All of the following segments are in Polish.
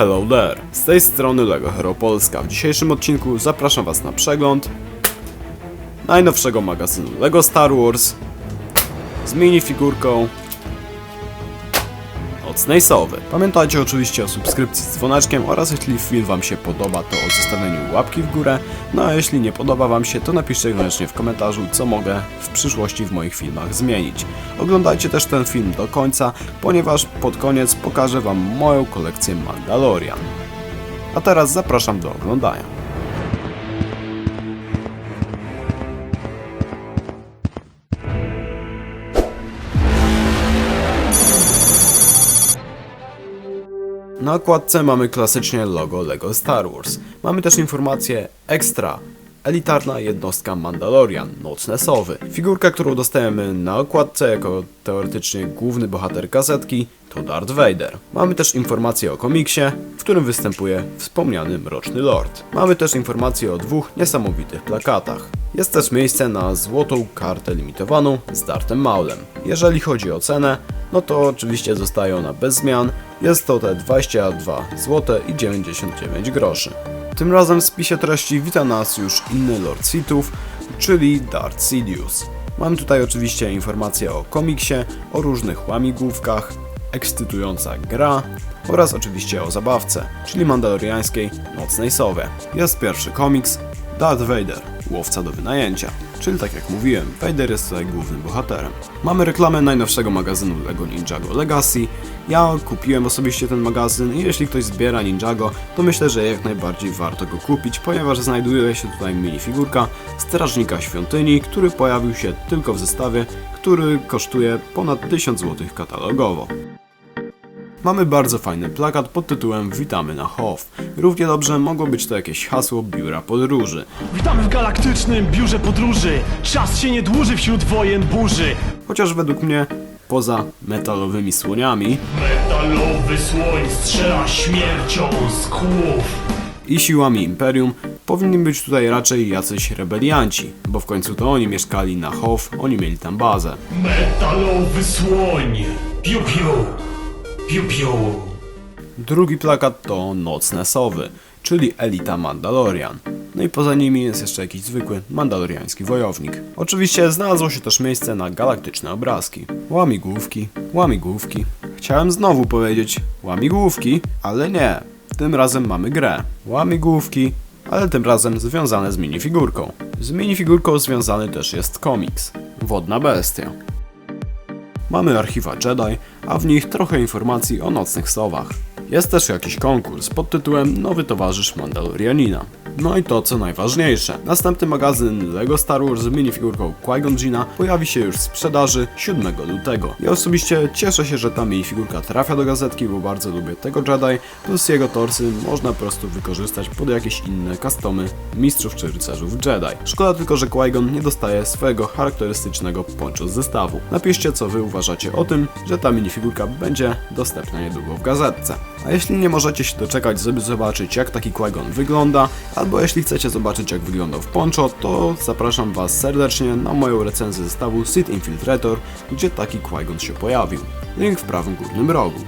Hello there! Z tej strony LEGO Hero Polska. W dzisiejszym odcinku zapraszam Was na przegląd najnowszego magazynu LEGO Star Wars z minifigurką Nocnej Sowy. Pamiętajcie oczywiście o subskrypcji z dzwoneczkiem oraz jeśli film Wam się podoba, to o zostawieniu łapki w górę. No a jeśli nie podoba Wam się, to napiszcie koniecznie w komentarzu, co mogę w przyszłości w moich filmach zmienić. Oglądajcie też ten film do końca, ponieważ pod koniec pokażę Wam moją kolekcję Mandalorian. A teraz zapraszam do oglądania. Na okładce mamy klasycznie logo LEGO Star Wars. Mamy też informację ekstra. Elitarna jednostka Mandalorian, Nocne Sowy. Figurka, którą dostajemy na okładce jako teoretycznie główny bohater kasetki to Darth Vader. Mamy też informację o komiksie, w którym występuje wspomniany Mroczny Lord. Mamy też informację o dwóch niesamowitych plakatach. Jest też miejsce na złotą kartę limitowaną z Darthem Maulem. Jeżeli chodzi o cenę, no to oczywiście zostaje ona bez zmian. Jest to te 22 zł i 99 groszy. Tym razem w spisie treści wita nas już inny Lord Sithów, czyli Darth Sidious. Mam tutaj oczywiście informacje o komiksie, o różnych łamigłówkach, ekscytująca gra oraz oczywiście o zabawce, czyli mandaloriańskiej Nocnej Sowie. Jest pierwszy komiks, Darth Vader, łowca do wynajęcia. Czyli tak jak mówiłem, Vader jest tutaj głównym bohaterem. Mamy reklamę najnowszego magazynu LEGO Ninjago Legacy. Ja kupiłem osobiście ten magazyn i jeśli ktoś zbiera Ninjago, to myślę, że jak najbardziej warto go kupić, ponieważ znajduje się tutaj minifigurka Strażnika Świątyni, który pojawił się tylko w zestawie, który kosztuje ponad 1000 zł katalogowo. Mamy bardzo fajny plakat pod tytułem Witamy na Hof. Równie dobrze mogło być to jakieś hasło biura podróży. Witamy w galaktycznym biurze podróży. Czas się nie dłuży wśród wojen burzy. Chociaż według mnie, poza metalowymi słoniami Metalowy słoń strzela śmiercią z kłów. i siłami Imperium, powinni być tutaj raczej jacyś rebelianci, bo w końcu to oni mieszkali na Hof, oni mieli tam bazę. Metalowy słoń. Piu piu. Piu piu. Drugi plakat to Nocne Sowy, czyli elita Mandalorian. No i poza nimi jest jeszcze jakiś zwykły mandaloriański wojownik. Oczywiście znalazło się też miejsce na galaktyczne obrazki. Łamigłówki, łamigłówki. Chciałem znowu powiedzieć łamigłówki, ale nie. Tym razem mamy grę. Łamigłówki, ale tym razem związane z minifigurką. Z minifigurką związany też jest komiks. Wodna bestia. Mamy archiwa Jedi, a w nich trochę informacji o nocnych sowach. Jest też jakiś konkurs pod tytułem Nowy Towarzysz Mandalorianina. No i to co najważniejsze. Następny magazyn LEGO Star Wars z minifigurką Qui-Gon Jinna pojawi się już w sprzedaży 7 lutego. Ja osobiście cieszę się, że ta minifigurka trafia do gazetki, bo bardzo lubię tego Jedi, plus jego torsy można po prostu wykorzystać pod jakieś inne customy mistrzów czy rycerzów Jedi. Szkoda tylko, że Qui-Gon nie dostaje swojego charakterystycznego poncho z zestawu. Napiszcie co wy uważacie o tym, że ta minifigurka będzie dostępna niedługo w gazetce. A jeśli nie możecie się doczekać, żeby zobaczyć jak taki Qui-Gon wygląda, albo jeśli chcecie zobaczyć jak wyglądał w poncho, to zapraszam was serdecznie na moją recenzję zestawu Sith Infiltrator, gdzie taki Qui-Gon się pojawił. Link w prawym górnym rogu.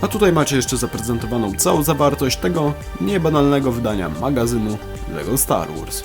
A tutaj macie jeszcze zaprezentowaną całą zawartość tego niebanalnego wydania magazynu LEGO Star Wars.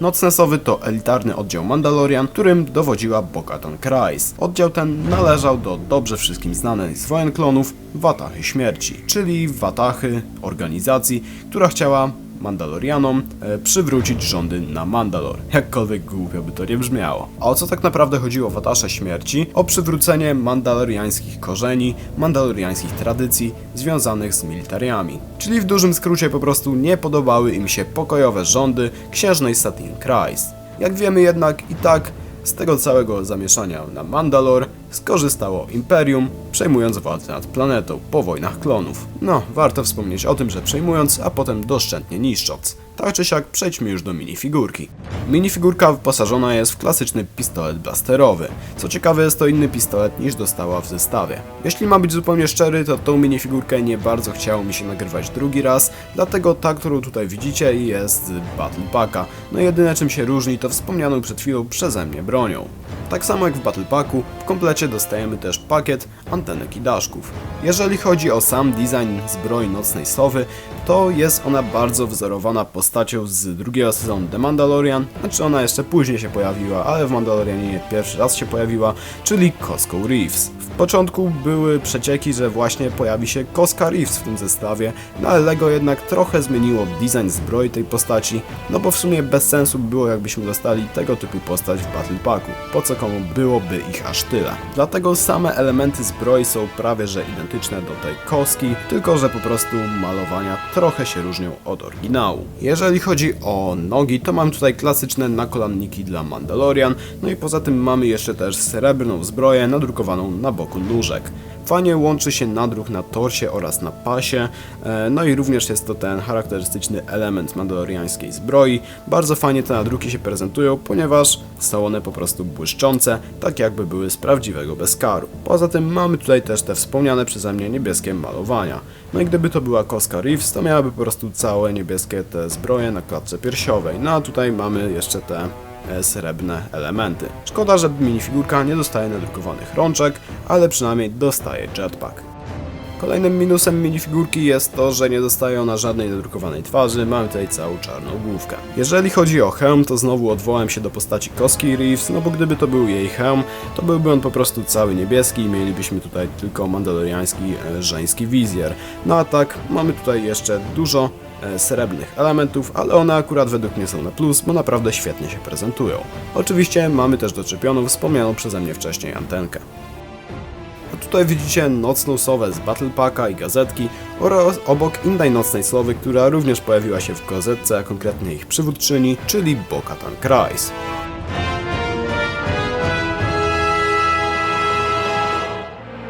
Nocne Sowy to elitarny oddział Mandalorian, którym dowodziła Bo-Katan Kryze. Oddział ten należał do dobrze wszystkim znanej z wojen klonów Watachy Śmierci, czyli Watachy, organizacji, która chciała Mandalorianom e, przywrócić rządy na Mandalor. Jakkolwiek głupio by to nie brzmiało. A o co tak naprawdę chodziło w Watasze Śmierci? O przywrócenie mandaloriańskich korzeni, mandaloriańskich tradycji związanych z militariami. Czyli w dużym skrócie po prostu nie podobały im się pokojowe rządy księżnej Satin Kryze. Jak wiemy jednak i tak z tego całego zamieszania na Mandalor skorzystało Imperium, przejmując władzę nad planetą po wojnach klonów. No, warto wspomnieć o tym, że przejmując, a potem doszczętnie niszcząc. Tak czy siak, przejdźmy już do minifigurki. Minifigurka wyposażona jest w klasyczny pistolet blasterowy. Co ciekawe, jest to inny pistolet niż dostała w zestawie. Jeśli mam być zupełnie szczery, to tą minifigurkę nie bardzo chciało mi się nagrywać drugi raz, dlatego ta, którą tutaj widzicie jest Battle Packa. No jedyne czym się różni to wspomnianą przed chwilą przeze mnie bronią. Tak samo jak w Battle Packu, w komplecie dostajemy też pakiet antenek i daszków. Jeżeli chodzi o sam design zbroi Nocnej Sowy, to jest ona bardzo wzorowana postacią z drugiego sezonu The Mandalorian, znaczy ona jeszcze później się pojawiła, ale w Mandalorianie pierwszy raz się pojawiła, czyli Cosco Reeves. W początku były przecieki, że właśnie pojawi się Koska Reeves w tym zestawie, no ale LEGO jednak trochę zmieniło design zbroi tej postaci, no bo w sumie bez sensu by było jakbyśmy dostali tego typu postać w Battle Packu, po co komu byłoby ich aż tyle. Dlatego same elementy zbroi są prawie że identyczne do tej koski, tylko że po prostu malowania trochę się różnią od oryginału. Jeżeli chodzi o nogi, to mam tutaj klasyczne nakolanniki dla Mandalorian, no i poza tym mamy jeszcze też srebrną zbroję nadrukowaną na boku nóżek. Fajnie łączy się nadruk na torsie oraz na pasie, e, no i również jest to ten charakterystyczny element mandaloriańskiej zbroi. Bardzo fajnie te nadruki się prezentują, ponieważ są one po prostu błyszczące, tak jakby były z prawdziwego bezkaru. Poza tym mamy tutaj też te wspomniane przeze mnie niebieskie malowania. No i gdyby to była koska Reeves, to miałaby po prostu całe niebieskie te zbroje na klatce piersiowej. No a tutaj mamy jeszcze te srebrne elementy. Szkoda, że minifigurka nie dostaje nadrukowanych rączek, ale przynajmniej dostaje jetpack. Kolejnym minusem minifigurki jest to, że nie dostaje ona żadnej nadrukowanej twarzy, mamy tutaj całą czarną główkę. Jeżeli chodzi o hełm, to znowu odwołałem się do postaci Koski Reeves, no bo gdyby to był jej hełm, to byłby on po prostu cały niebieski i mielibyśmy tutaj tylko mandaloriański e, żeński wizjer. No a tak, mamy tutaj jeszcze dużo srebrnych elementów, ale one akurat według mnie są na plus, bo naprawdę świetnie się prezentują. Oczywiście mamy też doczepioną wspomnianą przeze mnie wcześniej antenkę. A tutaj widzicie nocną sowę z Battle Packa i gazetki oraz obok innej nocnej sowy, która również pojawiła się w gazetce, a konkretnie ich przywódczyni, czyli Bo-Katan Kryze.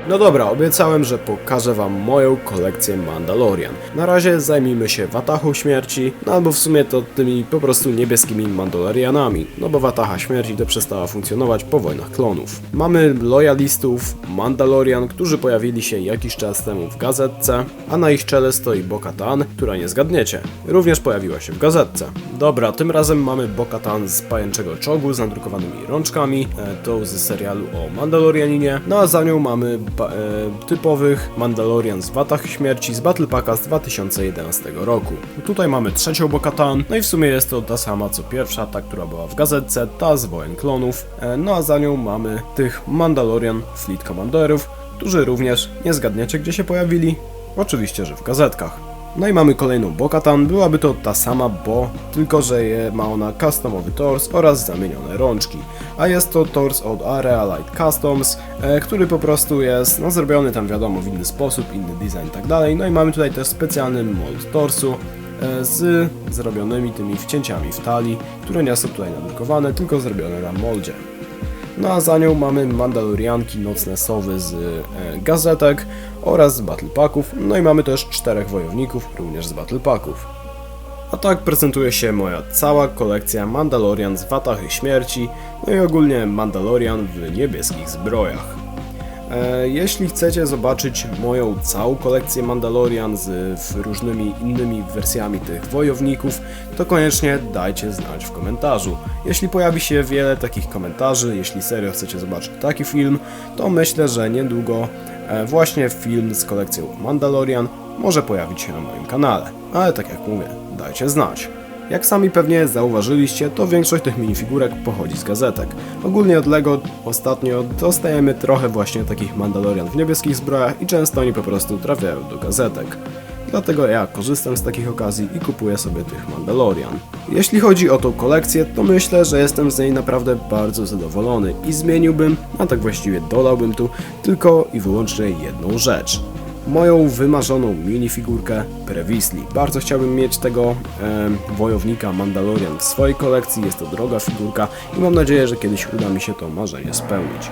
No dobra, obiecałem, że pokażę wam moją kolekcję Mandalorian. Na razie zajmijmy się Watachą Śmierci, no albo w sumie to tymi po prostu niebieskimi Mandalorianami, no bo Wataha Śmierci to przestała funkcjonować po wojnach klonów. Mamy lojalistów Mandalorian, którzy pojawili się jakiś czas temu w gazetce, a na ich czele stoi Bo-Katan, która nie zgadniecie, również pojawiła się w gazetce. Dobra, tym razem mamy Bo-Katan z pajęczego czołgu z nadrukowanymi rączkami, e, tą z serialu o Mandalorianinie, no a za nią mamy typowych Mandalorian z Watach Śmierci z Battle Packa z 2011 roku. Tutaj mamy trzecią Bo-Katan, no i w sumie jest to ta sama co pierwsza, ta która była w gazetce, ta z Wojen Klonów, e, no a za nią mamy tych Mandalorian Fleet Commanderów, którzy również nie zgadniecie gdzie się pojawili? Oczywiście, że w gazetkach. No i mamy kolejną Bo-Katan, byłaby to ta sama Bo, tylko że je ma ona customowy tors oraz zamienione rączki. A jest to tors od Area Light Customs, e, który po prostu jest no, zrobiony tam wiadomo w inny sposób, inny design i tak dalej. No i mamy tutaj też specjalny mold torsu, e, z zrobionymi tymi wcięciami w talii, które nie są tutaj nadrukowane, tylko zrobione na moldzie. No a za nią mamy Mandalorianki, nocne sowy z e, gazetek oraz z Battle Packów, no i mamy też czterech wojowników, również z Battle Packów. A tak prezentuje się moja cała kolekcja Mandalorian z Watachy Śmierci, no i ogólnie Mandalorian w niebieskich zbrojach. E, Jeśli chcecie zobaczyć moją całą kolekcję Mandalorian z różnymi innymi wersjami tych wojowników, to koniecznie dajcie znać w komentarzu. Jeśli pojawi się wiele takich komentarzy, jeśli serio chcecie zobaczyć taki film, to myślę, że niedługo e, właśnie film z kolekcją Mandalorian może pojawić się na moim kanale. Ale tak jak mówię, dajcie znać. Jak sami pewnie zauważyliście, to większość tych minifigurek pochodzi z gazetek. Ogólnie od LEGO ostatnio dostajemy trochę właśnie takich Mandalorian w niebieskich zbrojach i często oni po prostu trafiają do gazetek. Dlatego ja korzystam z takich okazji i kupuję sobie tych Mandalorian. Jeśli chodzi o tą kolekcję, to myślę, że jestem z niej naprawdę bardzo zadowolony i zmieniłbym, a tak właściwie dodałbym tu tylko i wyłącznie jedną rzecz moją wymarzoną minifigurkę Previsli. Bardzo chciałbym mieć tego em, wojownika Mandalorian w swojej kolekcji, jest to droga figurka i mam nadzieję, że kiedyś uda mi się to marzenie spełnić.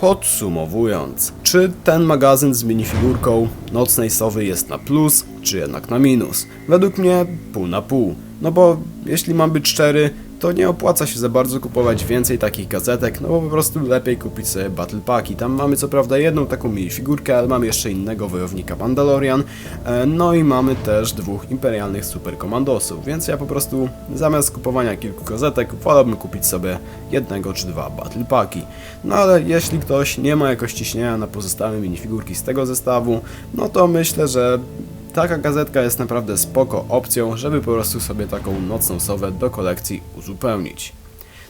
Podsumowując, czy ten magazyn z minifigurką Nocnej Sowy jest na plus, czy jednak na minus? Według mnie pół na pół. No bo jeśli mam być szczery, to nie opłaca się za bardzo kupować więcej takich gazetek, no bo po prostu lepiej kupić sobie Battle Packi. Tam mamy co prawda jedną taką minifigurkę, ale mamy jeszcze innego wojownika Mandalorian, e, no i mamy też dwóch imperialnych superkomandosów, więc ja po prostu zamiast kupowania kilku gazetek wolałbym kupić sobie jednego czy dwa Battle Packi. No ale jeśli ktoś nie ma jakoś ciśnienia na pozostałe minifigurki z tego zestawu, no to myślę, że Taka gazetka jest naprawdę spoko opcją, żeby po prostu sobie taką nocną sowę do kolekcji uzupełnić.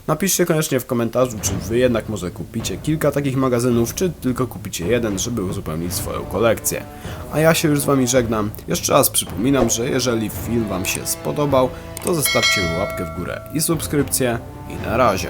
Napiszcie koniecznie w komentarzu, czy wy jednak może kupicie kilka takich magazynów, czy tylko kupicie jeden, żeby uzupełnić swoją kolekcję. A ja się już z wami żegnam. Jeszcze raz przypominam, że jeżeli film wam się spodobał, to zostawcie łapkę w górę i subskrypcję i na razie.